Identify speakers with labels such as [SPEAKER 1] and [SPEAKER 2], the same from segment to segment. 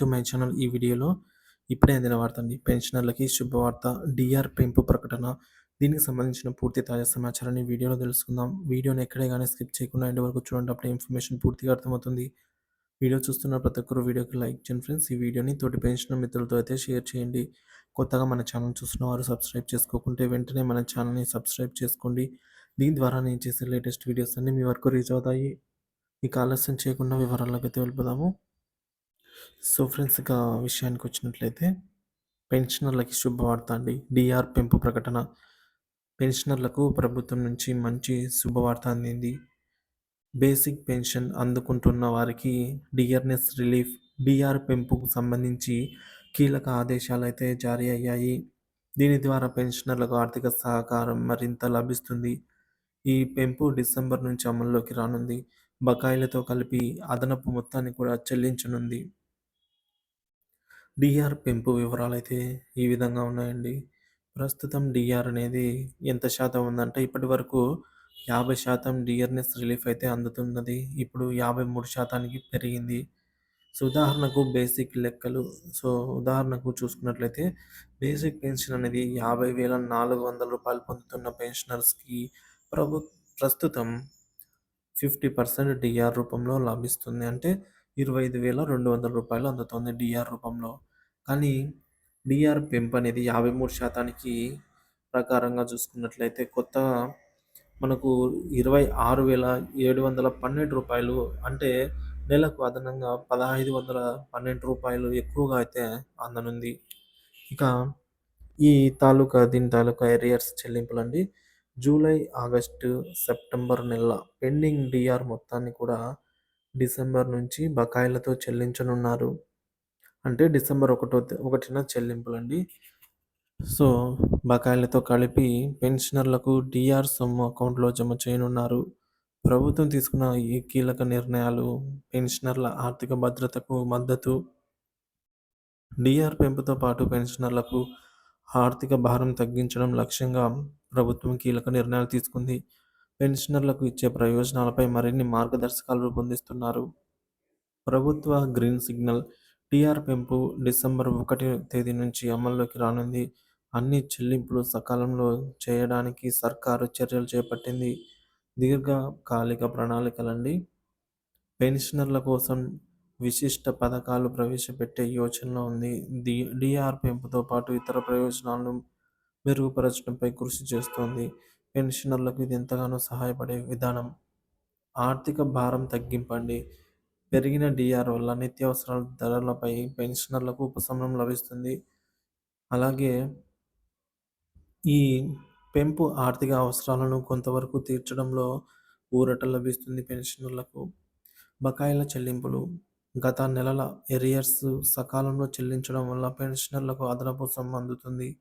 [SPEAKER 1] To my channel. ఈ వీడియోలో ఇప్పుడే అందిన వార్త అండి. పెన్షనర్లకి శుభవార్త. డిఆర్ పెంపు ప్రకటన. దీనికి సంబంధించిన పూర్తి తాజా సమాచారాన్ని వీడియోలో తెలుసుకుందాం. వీడియోని ఎక్కడే కానీ స్కిప్ చేయకుండా ఎండ్ వరకు చూడండి. అప్పుడే ఇన్ఫర్మేషన్ పూర్తిగా అర్థమవుతుంది. వీడియో చూస్తున్న ప్రతి ఒక్కరు వీడియోకి లైక్ చేయండి ఫ్రెండ్స్. ఈ వీడియోని తోటి పెన్షన్ మిత్రులతో అయితే షేర్ చేయండి. కొత్తగా మన ఛానల్ చూస్తున్న వారు సబ్స్క్రైబ్ చేసుకోకుంటే వెంటనే మన ఛానల్‌ని సబ్స్క్రైబ్ చేసుకోండి. దీని ద్వారా నేను చేసే లేటెస్ట్ వీడియోస్ అన్నీ మీ వరకు రీచ్ అవుతాయి. మీకు ఆలస్యం చేయకుండా వివరాల్లోకి అయితే వెళ్ళిపోదాము. సో ఫ్రెండ్స్ ఇక విషయానికి వచ్చినట్లయితే పెన్షనర్లకి శుభవార్త అండి. డిఆర్ పెంపు ప్రకటన. పెన్షనర్లకు ప్రభుత్వం నుంచి మంచి శుభవార్త అందింది. బేసిక్ పెన్షన్ అందుకుంటున్న వారికి డిఆర్ఎస్ రిలీఫ్, డిఆర్ పెంపుకు సంబంధించి కీలక ఆదేశాలు అయితే జారీ అయ్యాయి. దీని ద్వారా పెన్షనర్లకు ఆర్థిక సహకారం మరింత లభిస్తుంది. ఈ పెంపు డిసెంబర్ నుంచి అమల్లోకి రానుంది. బకాయిలతో కలిపి అదనపు మొత్తాన్ని కూడా చెల్లించనుంది. డిఆర్ పెంపు వివరాలైతే ఈ విధంగా ఉన్నాయండి. ప్రస్తుతం డిఆర్ అనేది ఎంత శాతం ఉందంటే ఇప్పటివరకు యాభై శాతం డిఆర్నెస్ రిలీఫ్ అయితే అందుతున్నది. ఇప్పుడు 53% శాతానికి పెరిగింది. సో ఉదాహరణకు బేసిక్ లెక్కలు సో ఉదాహరణకు చూసుకున్నట్లయితే బేసిక్ పెన్షన్ అనేది 50,400 రూపాయలు పొందుతున్న పెన్షనర్స్‌కి ప్రభు ప్రస్తుతం ఫిఫ్టీ పర్సెంట్ డిఆర్ రూపంలో లభిస్తుంది. అంటే 25,200 రూపాయలు అందుతుంది డిఆర్ రూపంలో. కానీ డిఆర్ పెంపు అనేది 53% శాతానికి ప్రకారంగా చూసుకున్నట్లయితే కొత్త మనకు 26,712 రూపాయలు అంటే నెలకు అదనంగా 1,512 రూపాయలు ఎక్కువగా అయితే అందనుంది. ఇక ఈ తాలూకా దీని తాలూకా ఎరియర్స్ చెల్లింపులండి. జూలై, ఆగస్టు, సెప్టెంబర్ నెల పెండింగ్ డిఆర్ మొత్తాన్ని కూడా డిసెంబర్ నుంచి బకాయిలతో చెల్లించనున్నారు. అంటే డిసెంబర్ ఒకటో ఒకటిన చెల్లింపులండి. సో బకాయిలతో కలిపి పెన్షనర్లకు డిఆర్ సొమ్ము అకౌంట్‌లో జమ చేయనున్నారు. ప్రభుత్వం తీసుకున్న ఈ కీలక నిర్ణయాలు పెన్షనర్ల ఆర్థిక భద్రతకు మద్దతు. డిఆర్ పెంపుతో పాటు పెన్షనర్లకు ఆర్థిక భారం తగ్గించడం లక్ష్యంగా ప్రభుత్వం కీలక నిర్ణయాలు తీసుకుంది. పెన్షనర్లకు ఇచ్చే ప్రయోజనాలపై మరిన్ని మార్గదర్శకాలు రూపొందిస్తున్నారు. ప్రభుత్వ గ్రీన్ సిగ్నల్ టీఆర్ పెంపు డిసెంబర్ ఒకటి తేదీ నుంచి అమల్లోకి రానుంది. అన్ని చెల్లింపులు సకాలంలో చేయడానికి సర్కారు చర్యలు చేపట్టింది. దీర్ఘకాలిక ప్రణాళికలండి. పెన్షనర్ల కోసం విశిష్ట పథకాలు ప్రవేశపెట్టే యోచనలో ఉంది. డి డిఆర్ పెంపుతో పాటు ఇతర ప్రయోజనాలను మెరుగుపరచడంపై కృషి చేస్తోంది. పెన్షనర్లకు ఇది ఎంతగానో సహాయపడే విధానం. ఆర్థిక భారం తగ్గింపండి. పెరిగిన డిఆర్ వల్ల నిత్యావసరాల ధరలపై పెన్షనర్లకు ఉపశమనం లభిస్తుంది. అలాగే ఈ పెంపు ఆర్థిక అవసరాలను కొంతవరకు తీర్చడంలో ఊరట లభిస్తుంది పెన్షనర్లకు. బకాయిల చెల్లింపులు గత నెలల ఎరియర్స్ సకాలంలో చెల్లించడం వల్ల పెన్షనర్లకు అదనపు సొమ్ము అందుతుంది.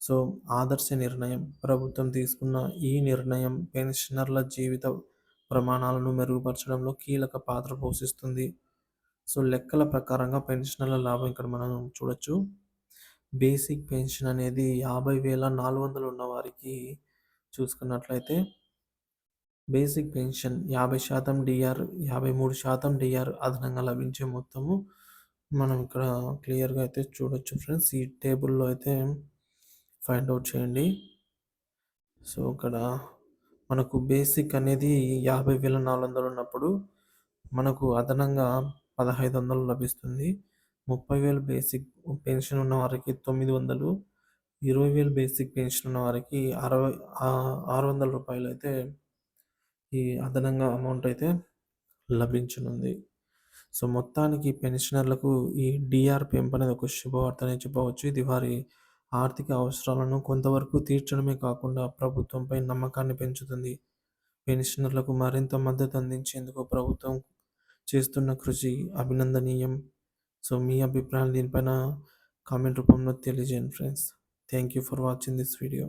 [SPEAKER 1] సో ఆదర్శ నిర్ణయం. ప్రభుత్వం తీసుకున్న ఈ నిర్ణయం పెన్షనర్ల జీవిత ప్రమాణాలను మెరుగుపరచడంలో కీలక పాత్ర పోషిస్తుంది. సో లెక్కల ప్రకారంగా పెన్షనర్ల లాభం ఇక్కడ మనం చూడొచ్చు. బేసిక్ పెన్షన్ అనేది 50,400 ఉన్న వారికి చూసుకున్నట్లయితే బేసిక్ పెన్షన్ యాభై శాతం డిఆర్ యాభై మూడు శాతం డిఆర్ అదనంగా లభించే మొత్తము మనం ఇక్కడ క్లియర్‌గా అయితే చూడొచ్చు ఫ్రెండ్స్. ఈ టేబుల్‌లో అయితే ఫైండ్ అవుట్ చేయండి. సో ఇక్కడ మనకు బేసిక్ అనేది 50,400 ఉన్నప్పుడు మనకు అదనంగా 1,500 లభిస్తుంది. 30,000 బేసిక్ పెన్షన్ ఉన్న వారికి 900, 20,000 బేసిక్ పెన్షన్ ఉన్న వారికి అరవై ఆరు వందల రూపాయలు అయితే ఈ అదనంగా అమౌంట్ అయితే లభించనుంది. సో మొత్తానికి పెన్షనర్లకు ఈ డిఆర్ పెంపు అనేది ఒక శుభవార్త అని చెప్పవచ్చు. ఇది వారి ఆర్థిక అవసరాలను కొంతవరకు తీర్చడమే కాకుండా ప్రభుత్వంపై నమ్మకాన్ని పెంచుతుంది. పెన్షనర్లకు మరింత మద్దతు అందించేందుకు ప్రభుత్వం చేస్తున్న కృషి అభినందనీయం. సో మీ అభిప్రాయాలు దీనిపైన కామెంట్ రూపంలో తెలియజేయండి friends. Thank you for watching this video.